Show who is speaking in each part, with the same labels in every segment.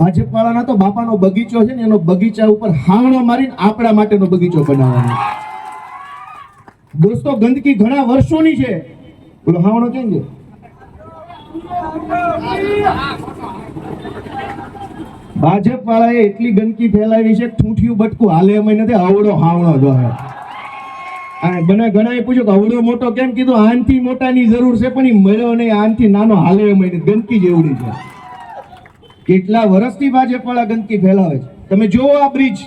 Speaker 1: ભાજપ વાળાના તો બાપાનો બગીચો છે ને એનો બગીચા ઉપર હાવણો મારીને આપણા માટેનો બગીચો બનાવવાનો. દોસ્તો, ગંદકી ઘણા વર્ષોની છે. બોલો હાવણો કેમ છે? ભાજપ વાળાએ એટલી ગંદકી ફેલાવી છે, ઠૂંઠિયું બટકું હાલે એમ નથી, આવડો હાવણો જો હે. આ બને ઘણાએ પૂછ્યું કે અવડો મોટો કેમ કીધું, આનથી મોટાની જરૂર છે, પણ એ મળ્યો નહીં, આનથી નાનો હાલે એમ ગંદકી જેવડી છે. કેટલા વર્ષથી ભાજપવાળા ગંદકી ફેલાવે છે. તમે જુઓ આ બ્રિજ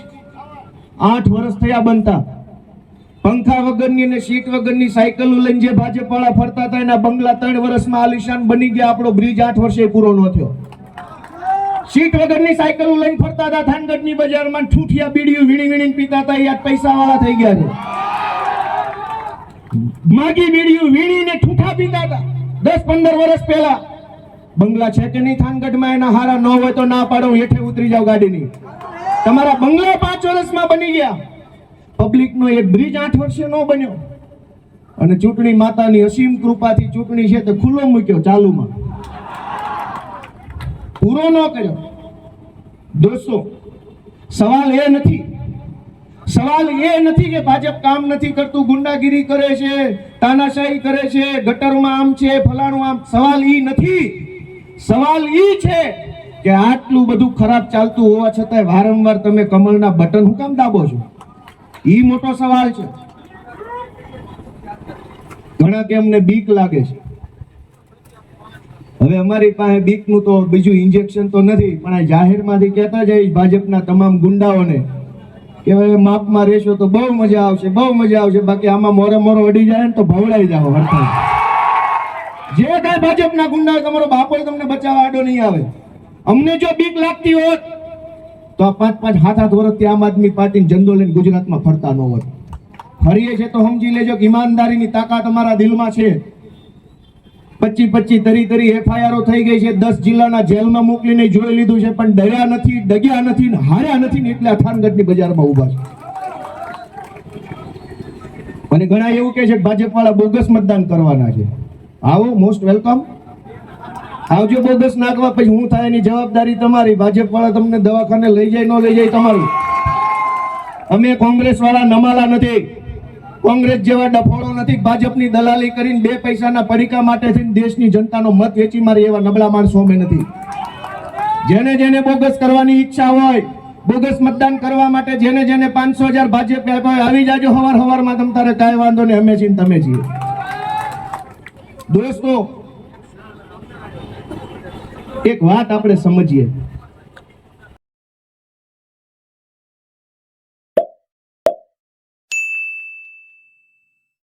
Speaker 1: આઠ વર્ષ થયા બનતા. પંખા વગરની અને સીટ વગરની સાયકલો લઈને જે ભાજપવાળા ફરતા હતા, એના બંગલા ત્રણ વર્ષમાં આલિશાન બની ગયા. આપણો બ્રિજ આઠ વર્ષે પૂરો ન થયો. સીટ વગરની સાયકલો લઈને ફરતા હતા, થાનગઢની બજારમાં ઠૂઠિયા બીડીયું વીણી વીણીને પીતા હતા. યાર પૈસાવાળા થઈ ગયા છે. માગી બીડીયું વીણીને ઠૂઠા પીતા હતા. દસ પંદર વર્ષ પહેલા બંગલા છે કે નહીં થાનગઢમાં? એના હારા ન હોય તો ના પાડો હેઠે ઉતરી જાવ ગાડીની. તમારા બંગલા પાંચ વર્ષમાં બની ગયા. પબ્લિકનો એક બ્રિજ આઠ વર્ષે ન બન્યો. અને ચૂંટણી માતાની અસીમ કૃપાથી ચૂંટણી છે તે ખુલ્લો મૂક્યો ચાલુમાં. પૂરો ન કર્યો. દોસ્તો, સવાલ એ નથી. સવાલ એ નથી કે ભાજપ કામ નથી કરતું, ગુંડાગીરી કરે છે, તાનાશાહી કરે છે, ગટરમાં આમ છે, ફલાણું આમ. સવાલ એ નથી. સવાલ ઈ છે કે આટલું બધું ખરાબ ચાલતું હોવા છતાંય વારંવાર તમે કમળના બટન હું કામ દાબો છો? ઈ મોટો સવાલ છે. ઘણા કે અમને બીક લાગે છે. હવે અમારી પાસે બીકનું તો બીજું ઇન્જેક્શન તો નથી, પણ આ જાહેરમાંથી કહેતા જઈશ ભાજપના તમામ ગુંડાઓને કે હવે માપમાં રહેશો તો બહુ મજા આવશે, બહુ મજા આવશે, બાકી આમાં મોરે મોરો અડી જાય ને તો ભવડાઈ જાઓ હરતા જે કાંઈ ભાજપના ગુંડા તમારો બાપો તમને બચાવવા આડો નહીં આવે. અમને જો બીક લાગતી હોત, તો આ પાંચ પાંચ હાથ હાથ વર્ષથી આમ આદમી પાર્ટી જંદો લઈને ગુજરાતમાં ફરતા ન હોત. ફરીએ છે તો સમજી લેજો કે ઈમાનદારીની તાકાત અમારા દિલમાં છે. પચી પચી તરી તરી એફઆઈઆરો થઈ ગઈ છે, દસ જિલ્લાના જેલમાં મોકલીને જોઈ લીધું છે, પણ ડર્યા નથી, ડગ્યા નથી ને હાર્યા નથી ને એટલે આ થાનગઢની બજારમાં ઊભા છે. અને ઘણા એવું કહે છે કે ભાજપ વાળા બોગસ મતદાન કરવાના છે. આવો મોસ્ટ વેલકમ આવજો બોગસ નાખવા પછી હું થાય એની જવાબદારી તમારી. ભાજપ વાળા તમને દવાખાને લઈ જાય, ન લઈ જાય તમારું. અમે કોંગ્રેસ વાળા નમાલા નથી. કોંગ્રેસ જેવા ડફોળો નથી. ભાજપની દલાલી કરીને બે પૈસાના પડીકા માટે થઈને દેશની જનતાનો મત વેચી મારી એવા નબળા માણસો અમે નથી. જેને જેને બોગસ કરવાની ઈચ્છા હોય, બોગસ મતદાન કરવા માટે જેને જેને પાંચસો હજાર ભાજપ આવી જાજો હવાર હવારમાં તમ તારે કાંઈ વાંધો નહીં. અમે છીએ તમે છીએ. દોસ્તો એક વાત આપણે સમજીએ.